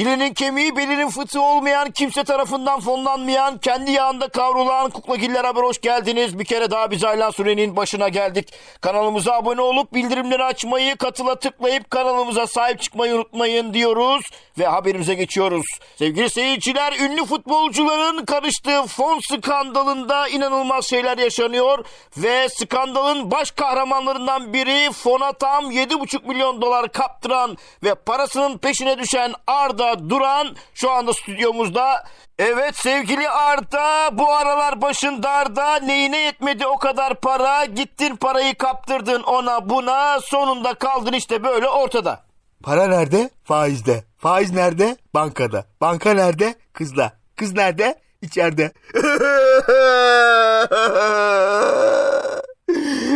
Dilinin kemiği belinin fıtığı olmayan, kimse tarafından fonlanmayan, kendi yağında kavrulan kuklagiller haber hoş geldiniz. Bir kere daha biz Aylan Süren'in başına geldik. Kanalımıza abone olup bildirimleri açmayı, katıla tıklayıp kanalımıza sahip çıkmayı unutmayın diyoruz. Ve haberimize geçiyoruz. Sevgili seyirciler, ünlü futbolcuların karıştığı fon skandalında inanılmaz şeyler yaşanıyor. Ve skandalın baş kahramanlarından biri fona tam 7,5 milyon dolar kaptıran ve parasının peşine düşen Arda Duran şu anda stüdyomuzda. Evet sevgili Arda bu aralar başın darda neyine yetmedi o kadar para gittin parayı kaptırdın ona buna sonunda kaldın işte böyle ortada. Para nerede? Faizde. Faiz nerede? Bankada. Banka nerede? Kızda. Kız nerede? İçeride.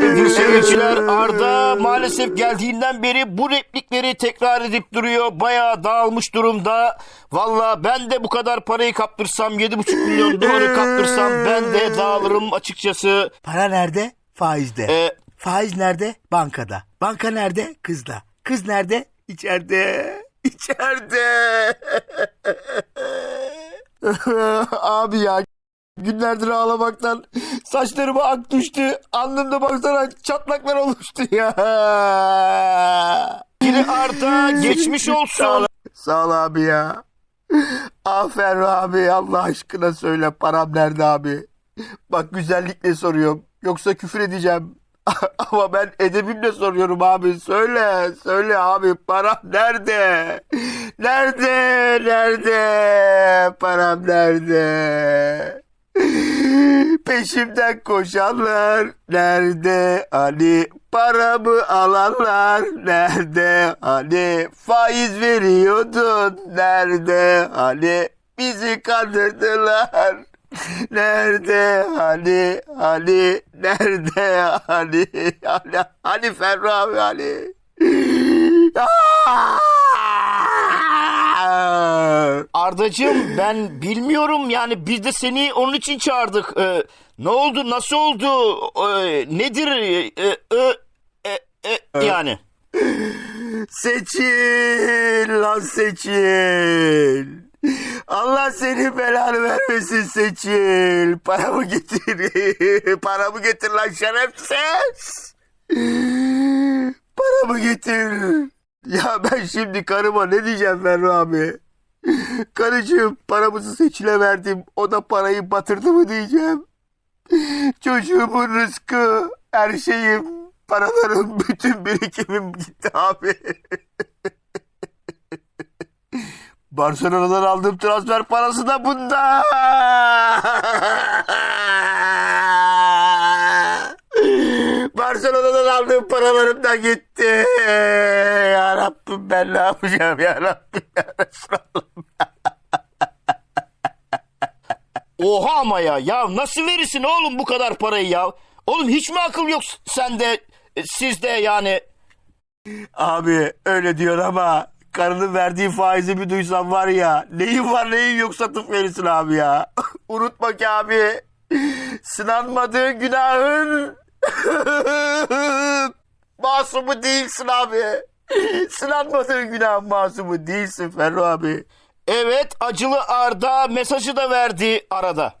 Sevgili seyirciler Arda maalesef geldiğinden beri bu replikleri tekrar edip duruyor. Bayağı dağılmış durumda. Valla ben de bu kadar parayı kaptırsam 7,5 milyon doları kaptırsam ben de dağılırım açıkçası. Para nerede? Faizde. Ee, Faiz nerede? Bankada. Banka nerede? Kızda. Kız nerede? İçeride. İçeride. Abi ya günlerdir ağlamaktan saçlarıma ak düştü. Alnımda baksana çatlaklar oluştu ya. Biri Arda geçmiş olsun. sağ ol abi ya. Aferin abi Allah aşkına söyle param nerede abi? Bak güzellikle soruyorum. Yoksa küfür edeceğim. Ama ben edebimle soruyorum abi. Söyle, söyle abi param nerede? Nerede, nerede? Param nerede? Peşimden koşanlar nerede? Hani paramı alanlar nerede? Hani faiz veriyordun nerede? Hani bizi kandırdılar. Nerede hani hani nerede hani hani hani Ferru abi hani! Ardacığım ben bilmiyorum yani biz de seni onun için çağırdık. Ee, ne oldu nasıl oldu Ee, nedir Ee, e, e, e, yani. Seçil lan seçil. Allah seni belanı vermesin seçil. Paramı getir. Paramı getir lan şerefsiz. Paramı getir. Ya ben şimdi karıma ne diyeceğim Ferru abi? Karıcığım paramızı seçile verdim. O da parayı batırdı mı diyeceğim. Çocuğumun rızkı, her şeyim, paralarım, bütün birikimim gitti abi. Barcelona'dan aldığım transfer parası da bunda. Barcelona'dan aldığım paralarım da gitti. Ya Rabbim ben ne yapacağım ya Rabbim ya. Oha ama ya ya nasıl verirsin oğlum bu kadar parayı ya? Oğlum hiç mi akıl yok sende sizde yani? Abi öyle diyor ama karının verdiği faizi bir duysan var ya neyin var neyin yok satıp verirsin abi ya. Unutma ki abi sınanmadığın günahın masumu değilsin abi. Sınanmadığın günahın masumu değilsin Ferru abi. Evet acılı Arda mesajı da verdi arada.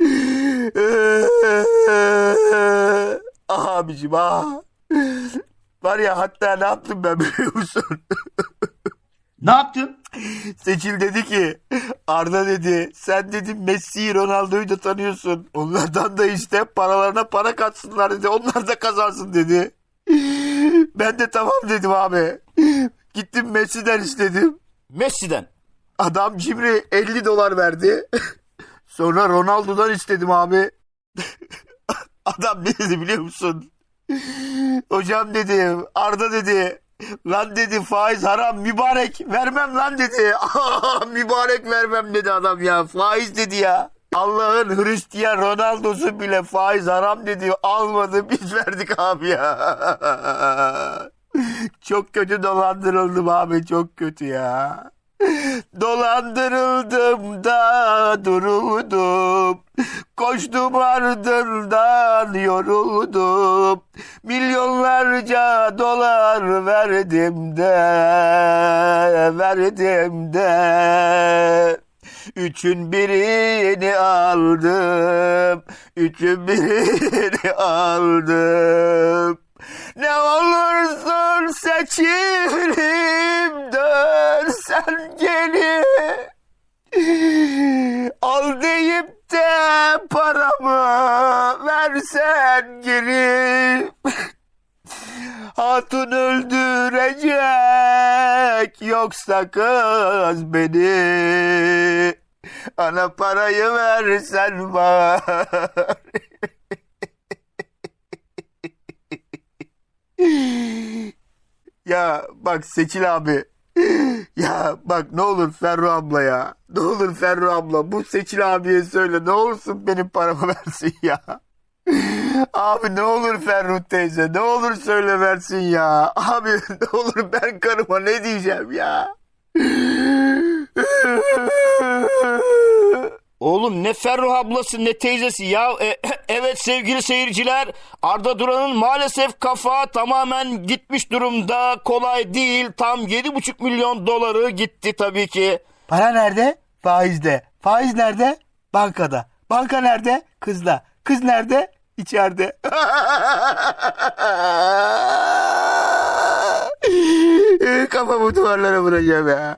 ah abicim ah. Var ya hatta ne yaptım ben biliyor musun? Ne yaptın? Seçil dedi ki Arda dedi sen dedi Messi'yi Ronaldo'yu da tanıyorsun. Onlardan da işte paralarına para katsınlar dedi. Onlar da kazansın dedi. Ben de tamam dedim abi. Gittim Messi'den istedim. Messi'den. Adam cimri 50 dolar verdi. Sonra Ronaldo'dan istedim abi. Adam ne dedi biliyor musun? Hocam dedi Arda dedi lan dedi faiz haram mübarek vermem lan dedi. mübarek vermem dedi adam ya faiz dedi ya. Allah'ın Hristiyan Ronaldo'su bile faiz haram dedi almadı biz verdik abi ya. çok kötü dolandırıldım abi çok kötü ya. Dolandırıldım da duruldum. Koştum ardından yoruldum. Milyonlarca dolar verdim de, verdim de. Üçün birini aldım, üçün birini aldım. Ne olursun seçilim dönsen geri. Al deyip de paramı versen geri. Hatun öldürecek yoksa kız beni. Ana parayı versen bari. Ya bak Seçil abi. Ya bak ne olur Ferru abla ya. Ne olur Ferru abla bu Seçil abiye söyle ne olursun benim paramı versin ya. Abi ne olur Ferru teyze ne olur söyle versin ya. Abi ne olur ben karıma ne diyeceğim ya. Oğlum ne Ferruh ablası ne teyzesi ya. E, evet sevgili seyirciler Arda Duran'ın maalesef kafa tamamen gitmiş durumda. Kolay değil. Tam 7,5 milyon doları gitti tabii ki. Para nerede? Faizde. Faiz nerede? Bankada. Banka nerede? Kızda. Kız nerede? İçeride. Kafamı duvarlara vuracağım ya.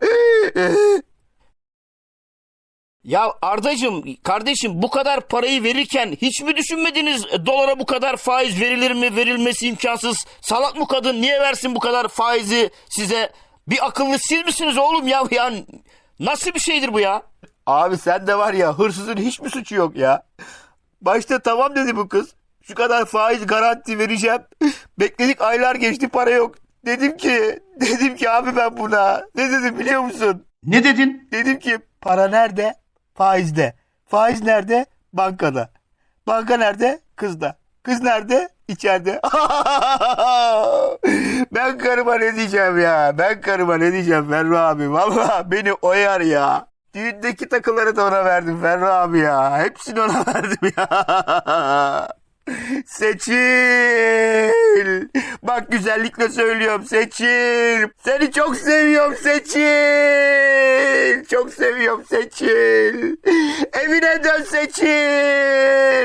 Ya Ardacığım kardeşim bu kadar parayı verirken hiç mi düşünmediniz e, dolara bu kadar faiz verilir mi verilmesi imkansız salak mı kadın niye versin bu kadar faizi size bir akıllı siz misiniz oğlum ya yani nasıl bir şeydir bu ya? Abi sen de var ya hırsızın hiç mi suçu yok ya? Başta tamam dedi bu kız. Şu kadar faiz garanti vereceğim. Bekledik aylar geçti para yok. Dedim ki, dedim ki abi ben buna. Ne dedim biliyor musun? Ne dedin? Dedim ki para nerede? Faizde. Faiz nerede? Bankada. Banka nerede? Kızda. Kız nerede? İçeride. ben karıma ne diyeceğim ya? Ben karıma ne diyeceğim Ferru abi? Valla beni oyar ya. Düğündeki takıları da ona verdim Ferru abi ya. Hepsini ona verdim ya. Seçil. Bak güzellikle söylüyorum Seçil. Seni çok seviyorum Seçil. Çok seviyorum Seçil. Evine dön Seçil.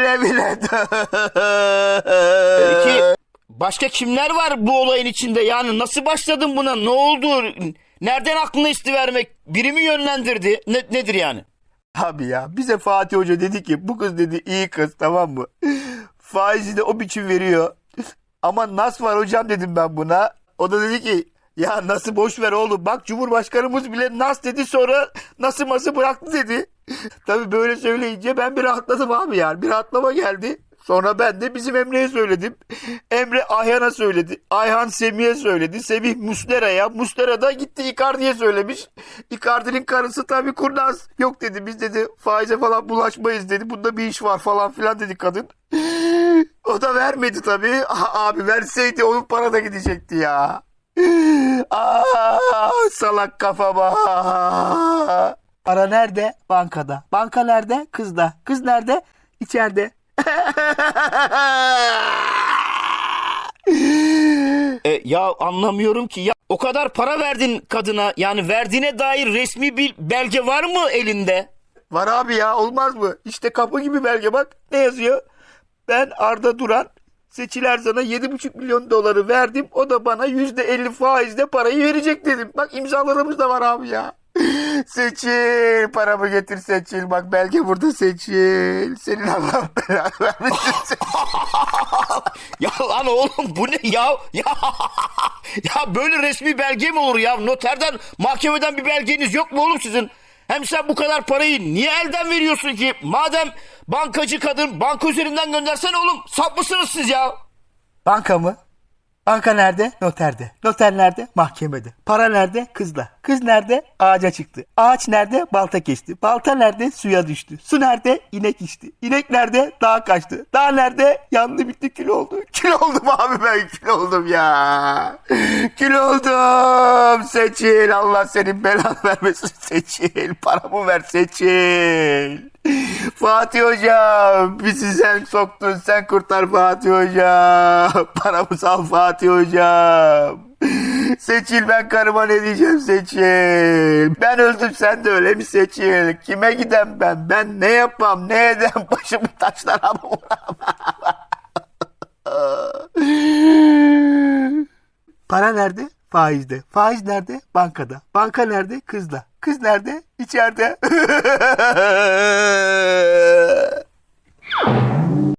Evine dön. Peki başka kimler var bu olayın içinde yani nasıl başladın buna ne oldu nereden aklına isti vermek biri mi yönlendirdi ne, nedir yani? Abi ya bize Fatih Hoca dedi ki bu kız dedi iyi kız tamam mı? Faizi de o biçim veriyor. Ama nas var hocam dedim ben buna. O da dedi ki ya nasıl boş ver oğlum bak Cumhurbaşkanımız bile nas dedi sonra nasıl ması bıraktı dedi. Tabii böyle söyleyince ben bir rahatladım abi yani bir rahatlama geldi. Sonra ben de bizim Emre'ye söyledim. Emre Ayhan'a söyledi. Ayhan Semih'e söyledi. Semih Muslera'ya. Muslera da gitti Icardi'ye söylemiş. Icardi'nin karısı tabii kurnaz. Yok dedi biz dedi faize falan bulaşmayız dedi. Bunda bir iş var falan filan dedi kadın. O da vermedi tabii. Ah, Abi verseydi onun para da gidecekti ya. Aa, salak kafama. Para nerede? Bankada. Banka nerede? Kızda. Kız nerede? İçeride. E, ya anlamıyorum ki ya o kadar para verdin kadına yani verdiğine dair resmi bir belge var mı elinde? Var abi ya olmaz mı? İşte kapı gibi belge bak ne yazıyor? Ben Arda Duran Seçil Erzan'a 7,5 milyon doları verdim. O da bana %50 faizle parayı verecek dedim. Bak imzalarımız da var abi ya. Seçil paramı getir Seçil. Bak belge burada Seçil. Senin Allah belanı vermesin. Ya lan oğlum bu ne ya? Ya, ya böyle resmi belge mi olur ya? Noterden, mahkemeden bir belgeniz yok mu oğlum sizin? Hem sen bu kadar parayı niye elden veriyorsun ki? Madem bankacı kadın banka üzerinden göndersene oğlum. Sap mısınız siz ya? Banka mı? Banka nerede? Noterde. Noter nerede? Mahkemede. Para nerede? Kızda. Kız nerede? Ağaca çıktı. Ağaç nerede? Balta kesti. Balta nerede? Suya düştü. Su nerede? İnek içti. İnek nerede? Dağa kaçtı. Dağ nerede? Yandı bitti kül oldu. Kül oldum abi ben kül oldum ya. Kül oldum. Seçil. Allah senin belanı vermesin Seçil. Paramı ver Seçil. Fatih hocam bizi sen soktun sen kurtar Fatih hocam. Paramızı al Fatih hocam. Seçil ben karıma ne diyeceğim Seçil. Ben öldüm sen de öyle mi Seçil? Kime gidem ben? Ben ne yapam ne edem başımı taşlara mı? Para nerede? Faizde. Faiz nerede? Bankada. Banka nerede? Kızda. Kız nerede? İçeride.